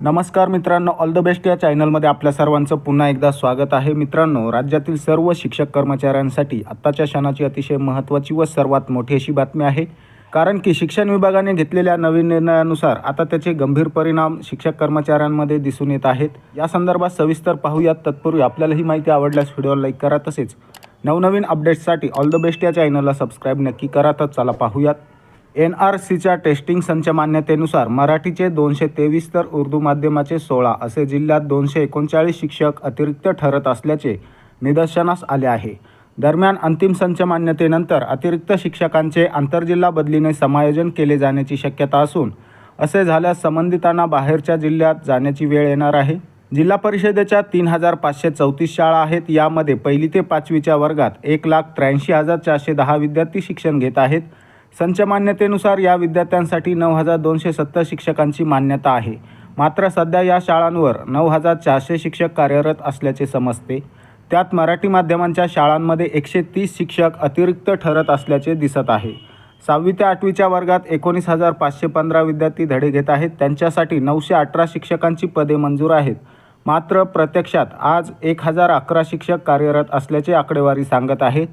नमस्कार मित्रांनो all the best या चॅनलमध्ये आपल्या सर्वांचं पुन्हा एकदा स्वागत आहे. मित्रांनो राज्यातील सर्व शिक्षक कर्मचाऱ्यांसाठी आत्ताच्या क्षणाची अतिशय महत्त्वाची व सर्वात मोठी अशी बातमी आहे. कारण की शिक्षण विभागाने घेतलेल्या नवीन निर्णयानुसार आता त्याचे गंभीर परिणाम शिक्षक कर्मचाऱ्यांमध्ये दिसून येत आहेत. या संदर्भात सविस्तर पाहूयात. तत्पूर्वी आपल्याला ही माहिती आवडल्यास व्हिडिओला लाईक करा तसेच नवनवीन अपडेट्ससाठी ऑल द बेस्ट या चॅनलला सबस्क्राईब नक्की करा. तर चला पाहूयात. एन आर सीच्या टेस्टिंग संच मान्यतेनुसार मराठीचे दोनशे तेवीस तर उर्दू माध्यमाचे सोळा असे जिल्ह्यात दोनशे एकोणचाळीस शिक्षक अतिरिक्त ठरत असल्याचे निदर्शनास आले आहे. दरम्यान अंतिम संच मान्यतेनंतर अतिरिक्त शिक्षकांचे आंतरजिल्हा बदलीने समायोजन केले जाण्याची शक्यता असून असे झाल्यास संबंधितांना बाहेरच्या जिल्ह्यात जाण्याची वेळ येणार आहे. जिल्हा परिषदेच्या तीन हजार पाचशे चौतीस शाळा आहेत. यामध्ये पहिली ते पाचवीच्या वर्गात एक लाख त्र्याऐंशी हजार चारशे दहा विद्यार्थी शिक्षण घेत आहेत. संच मान्यतेनुसार या विद्यार्थ्यांसाठी नऊ हजार दोनशे सत्तर शिक्षकांची मान्यता आहे. मात्र सध्या या शाळांवर नऊ हजार चारशे शिक्षक कार्यरत असल्याचे समजते. त्यात मराठी माध्यमांच्या शाळांमध्ये एकशे तीस शिक्षक अतिरिक्त ठरत असल्याचे दिसत आहे. सहावी ते आठवीच्या वर्गात एकोणीस हजार पाचशे पंधरा विद्यार्थी धडे घेत आहेत. त्यांच्यासाठी नऊशे अठरा शिक्षकांची पदे मंजूर आहेत. मात्र प्रत्यक्षात आज एक हजार अकरा शिक्षक कार्यरत असल्याचे आकडेवारी सांगत आहेत.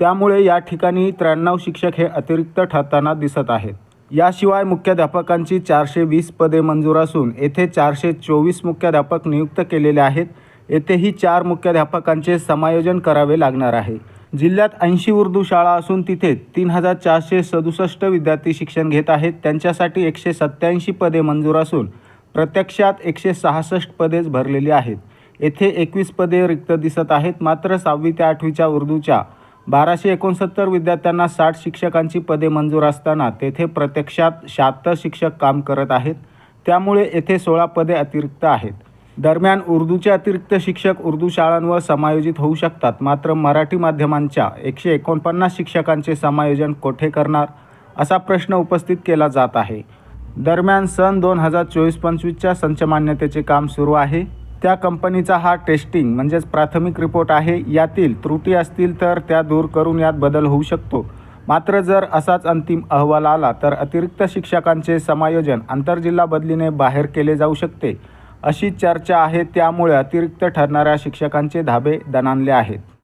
त्यामुळे या ठिकाणी त्र्याण्णव शिक्षक हे अतिरिक्त ठरताना दिसत आहेत. याशिवाय मुख्याध्यापकांची चारशे वीस पदे मंजूर असून येथे चारशे चोवीस मुख्याध्यापक नियुक्त केलेले आहेत. येथेही चार मुख्याध्यापकांचे समायोजन करावे लागणार आहे. जिल्ह्यात ऐंशी उर्दू शाळा असून तिथे तीन हजार चारशे सदुसष्ट विद्यार्थी शिक्षण घेत आहेत. त्यांच्यासाठी एकशे सत्त्याऐंशी पदे मंजूर असून प्रत्यक्षात एकशे सहासष्ट पदेच भरलेली आहेत. येथे एकवीस पदे रिक्त दिसत आहेत. मात्र सहावी ते आठवीच्या उर्दूच्या बाराशे एकोणसत्तर विद्यार्थ्यांना साठ शिक्षकांची पदे मंजूर असताना तेथे प्रत्यक्षात शहात्तर शिक्षक काम करत आहेत. त्यामुळे येथे सोळा पदे अतिरिक्त आहेत. दरम्यान उर्दूचे अतिरिक्त शिक्षक उर्दू शाळांवर समायोजित होऊ शकतात. मात्र मराठी माध्यमांच्या एकशे एकोणपन्नास शिक्षकांचे समायोजन कोठे करणार असा प्रश्न उपस्थित केला जात आहे. दरम्यान सन दोन हजार चोवीस पंचवीसच्या संचमान्यतेचे काम सुरू आहे. त्या कंपनीचा हा टेस्टिंग म्हणजेच प्राथमिक रिपोर्ट आहे यातील त्रुटी असतील तर त्या दूर करून यात बदल होऊ शकतो. मात्र जर असाच अंतिम अहवाल आला तर अतिरिक्त शिक्षकांचे समायोजन आंतरजिल्हा बदलीने बाहेर केले जाऊ शकते. अशी चर्चा आहे त्यामुळे अतिरिक्त ठरणाऱ्या शिक्षकांचे धाबे दणाणले आहेत.